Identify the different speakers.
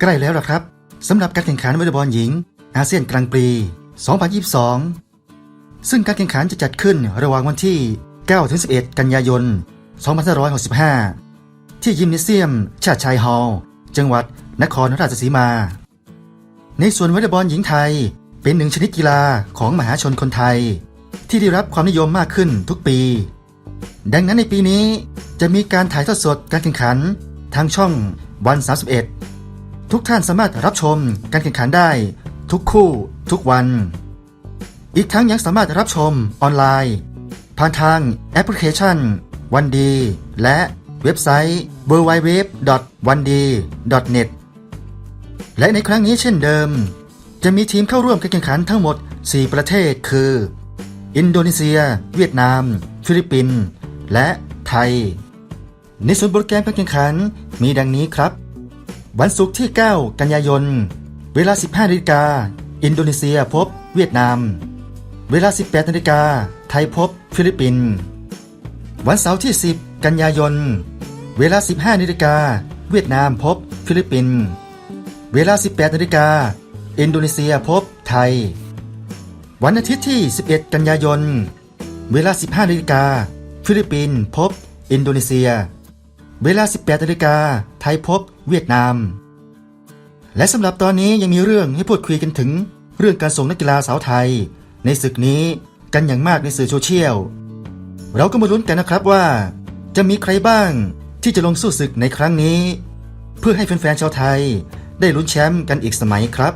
Speaker 1: ใกล้แล้วล่ะครับสำหรับการแข่งขันวอลเลย์บอลหญิง อาเซียนกลางปี 2022 ซึ่งการแข่งขันจะจัดขึ้นระหว่างวันที่ 9-11 กันยายน 2565 ที่ยิมเนเซียม ชาติชายฮอลล์จังหวัดนครราชสีมา ในส่วนวอลเลย์บอลหญิงไทยเป็นหนึ่งชนิดกีฬาของมหาชนคนไทย ที่ได้รับความนิยมมากขึ้นทุกปี ดังนั้นในปีนี้จะมีการถ่ายทอดสดการแข่งขันทางช่องวัน 31 ทุกท่านสามารถรับชมการแข่งขันได้ ทุกคู่ ทุกวัน อีกทั้งยังสามารถรับชมออนไลน์ ผ่านทางแอปพลิเคชัน วันดี และเว็บไซต์ www.1d.net และในครั้งนี้เช่นเดิม จะมีทีมเข้าร่วมการแข่งขันทั้งหมด 4 ประเทศคือ อินโดนีเซีย เวียดนาม ฟิลิปปินส์และไทย ในส่วนโปรแกรมการแข่งขันมีดังนี้ครับ วันศุกร์ที่ 9 กันยายน เวลา 15นาฬิกา อินโดนีเซียพบเวียดนาม เวลา 18นาฬิกา ไทยพบฟิลิปปินส์ วันเสาร์ที่ 10 กันยายน เวลา 15นาฬิกา เวียดนามพบฟิลิปปินส์ เวลา 18นาฬิกา อินโดนีเซียพบไทย วันอาทิตย์ที่ 11 กันยายน เวลา 15นาฬิกา ฟิลิปปินส์พบ อินโดนีเซีย เวลา 18นาฬิกา ไทยพบ เวียดนาม และสำหรับตอนนี้ยังมีเรื่องให้พูดคุยกันถึง เรื่องการส่งนักกีฬาสาวไทย ในศึกนี้กันอย่างมากในสื่อโซเชียล เราก็มาลุ้นกันนะครับว่า จะมีใครบ้างที่จะลงสู้ศึกในครั้งนี้ เพื่อให้แฟนๆชาวไทย ได้ลุ้นแชมป์กันอีกสมัยครับ